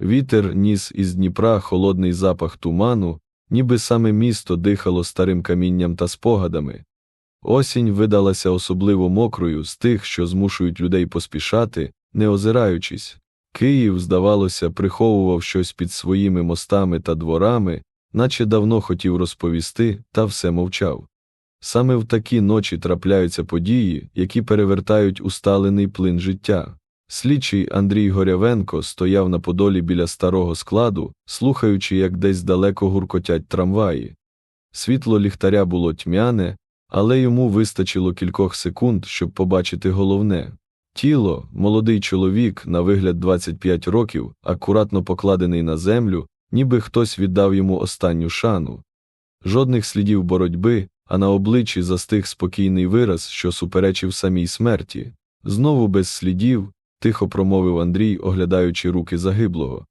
Вітер ніс із Дніпра холодний запах туману, ніби саме місто дихало старим камінням та спогадами. Осінь видалася особливо мокрою з тих, що змушують людей поспішати, не озираючись. Київ, здавалося, приховував щось під своїми мостами та дворами, наче давно хотів розповісти, та все мовчав. Саме в такі ночі трапляються події, які перевертають усталений плин життя. Слідчий Андрій Горявенко стояв на подолі біля старого складу, слухаючи, як десь далеко гуркотять трамваї. Світло ліхтаря було тьмяне, але йому вистачило кількох секунд, щоб побачити головне. Тіло, молодий чоловік, на вигляд 25 років, акуратно покладений на землю, ніби хтось віддав йому останню шану. Жодних слідів боротьби, а на обличчі застиг спокійний вираз, що суперечив самій смерті. Знову без слідів, тихо промовив Андрій, оглядаючи руки загиблого.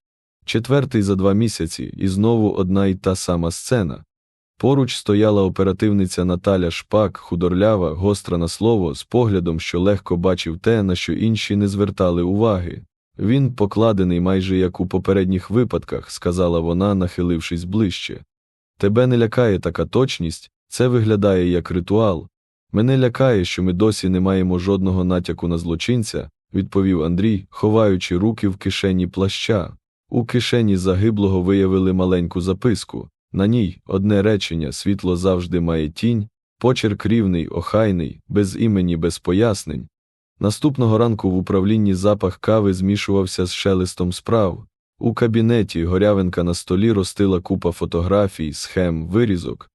Четвертий за два місяці, і знову одна й та сама сцена. Поруч стояла оперативниця Наталя Шпак, худорлява, гостра на слово, з поглядом, що легко бачив те, на що інші не звертали уваги. Він покладений майже як у попередніх випадках, сказала вона, нахилившись ближче. Тебе не лякає така точність, це виглядає як ритуал. Мене лякає, що ми досі не маємо жодного натяку на злочинця, відповів Андрій, ховаючи руки в кишені плаща. У кишені загиблого виявили маленьку записку. На ній одне речення світло завжди має тінь, почерк рівний, охайний, без імені, без пояснень. Наступного ранку в управлінні запах кави змішувався з шелестом справ. У кабінеті горявинка на столі ростила купа фотографій, схем, вирізок.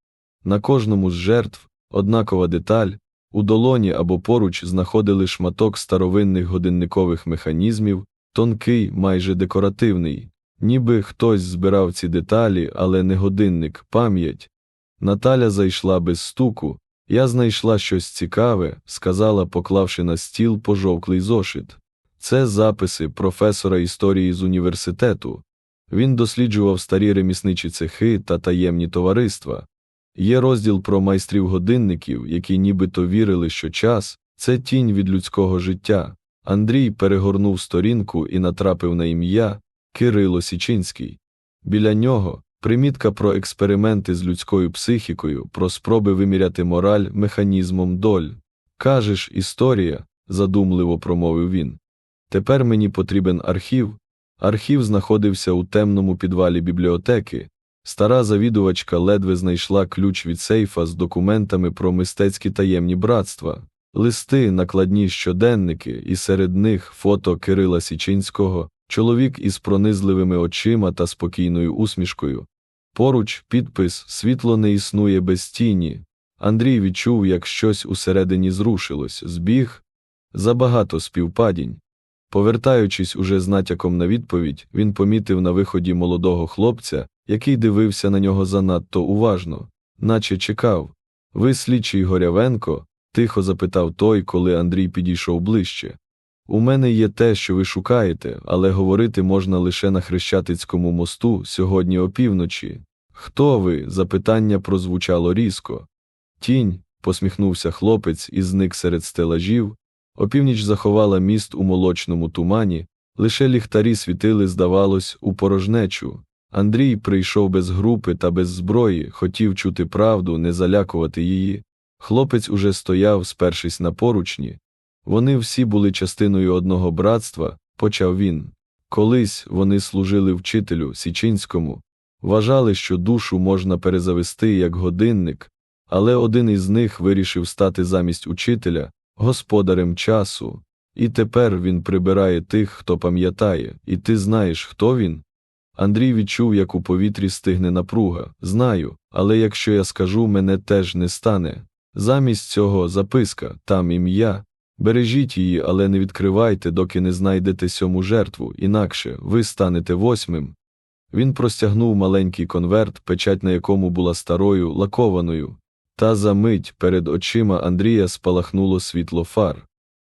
На кожному з жертв однакова деталь, у долоні або поруч знаходили шматок старовинних годинникових механізмів, тонкий, майже декоративний, ніби хтось збирав ці деталі, але не годинник, пам'ять. Наталя зайшла без стуку. Я знайшла щось цікаве, сказала, поклавши на стіл пожовклий зошит. Це записи професора історії з університету. Він досліджував старі ремісничі цехи та таємні товариства. Є розділ про майстрів годинників, які нібито вірили, що час це тінь від людського життя. Андрій перегорнув сторінку і натрапив на ім'я Кирило Січинський. Біля нього примітка про експерименти з людською психікою, про спроби виміряти мораль механізмом доль. Кажеш, історія, задумливо промовив він. Тепер мені потрібен архів. Архів знаходився у темному підвалі бібліотеки. Стара завідувачка ледве знайшла ключ від сейфа з документами про мистецькі таємні братства, листи, накладні щоденники, і серед них фото Кирила Січинського, чоловік із пронизливими очима та спокійною усмішкою. Поруч підпис Світло не існує без тіні. Андрій відчув, як щось усередині зрушилось, збіг забагато співпадінь. Повертаючись уже з натяком на відповідь, він помітив на виході молодого хлопця, який дивився на нього занадто уважно, наче чекав. Ви слідчий Горявенко? тихо запитав той, коли Андрій підійшов ближче. У мене є те, що ви шукаєте, але говорити можна лише на Хрещатицькому мосту сьогодні опівночі. Хто ви? запитання прозвучало різко. Тінь, посміхнувся хлопець і зник серед стелажів. Опівніч заховала міст у молочному тумані, лише ліхтарі світили, здавалось, у порожнечу. Андрій прийшов без групи та без зброї, хотів чути правду, не залякувати її. Хлопець уже стояв, спершись на поручні. Вони всі були частиною одного братства, почав він. Колись вони служили вчителю Січинському, вважали, що душу можна перезавести як годинник, але один із них вирішив стати замість учителя господарем часу, і тепер він прибирає тих, хто пам'ятає, і ти знаєш, хто він? Андрій відчув, як у повітрі стигне напруга. Знаю, але якщо я скажу, мене теж не стане. Замість цього записка, там ім'я. Бережіть її, але не відкривайте, доки не знайдете сьому жертву, інакше ви станете восьмим. Він простягнув маленький конверт, печать на якому була старою, лакованою, та за мить перед очима Андрія спалахнуло світло фар.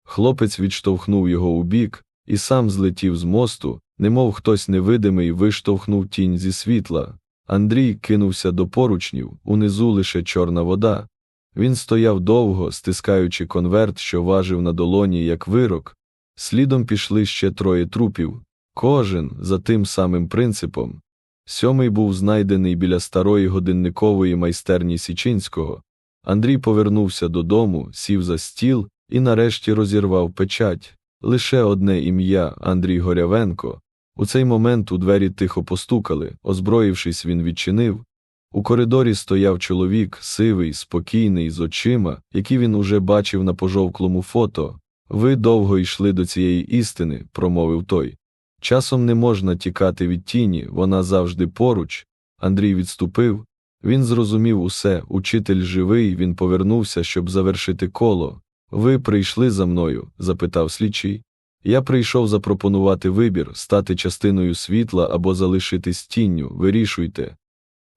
Хлопець відштовхнув його у бік і сам злетів з мосту, немов хтось невидимий виштовхнув тінь зі світла. Андрій кинувся до поручнів, унизу лише чорна вода. Він стояв довго, стискаючи конверт, що важив на долоні, як вирок. Слідом пішли ще троє трупів. Кожен за тим самим принципом. Сьомий був знайдений біля старої годинникової майстерні Січинського. Андрій повернувся додому, сів за стіл і нарешті розірвав печать. Лише одне ім'я Андрій Горявенко. У цей момент у двері тихо постукали, озброївшись, він відчинив. У коридорі стояв чоловік, сивий, спокійний, з очима, які він уже бачив на пожовклому фото. Ви довго йшли до цієї істини, промовив той. Часом не можна тікати від тіні, вона завжди поруч. Андрій відступив. Він зрозумів усе, учитель живий, він повернувся, щоб завершити коло. Ви прийшли за мною? запитав слідчий. Я прийшов запропонувати вибір стати частиною світла або залишитись тінню, вирішуйте.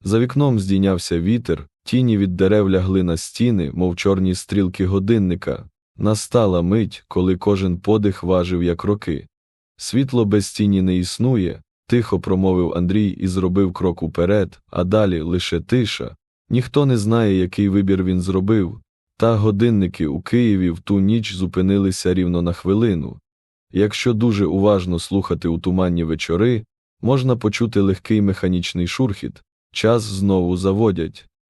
За вікном здійнявся вітер, тіні від дерев лягли на стіни, мов чорні стрілки годинника. Настала мить, коли кожен подих важив як роки. Світло без тіні не існує, тихо промовив Андрій і зробив крок уперед, а далі лише тиша. Ніхто не знає, який вибір він зробив. Та годинники у Києві в ту ніч зупинилися рівно на хвилину. Якщо дуже уважно слухати у туманні вечори, можна почути легкий механічний шурхіт, час знову заводять.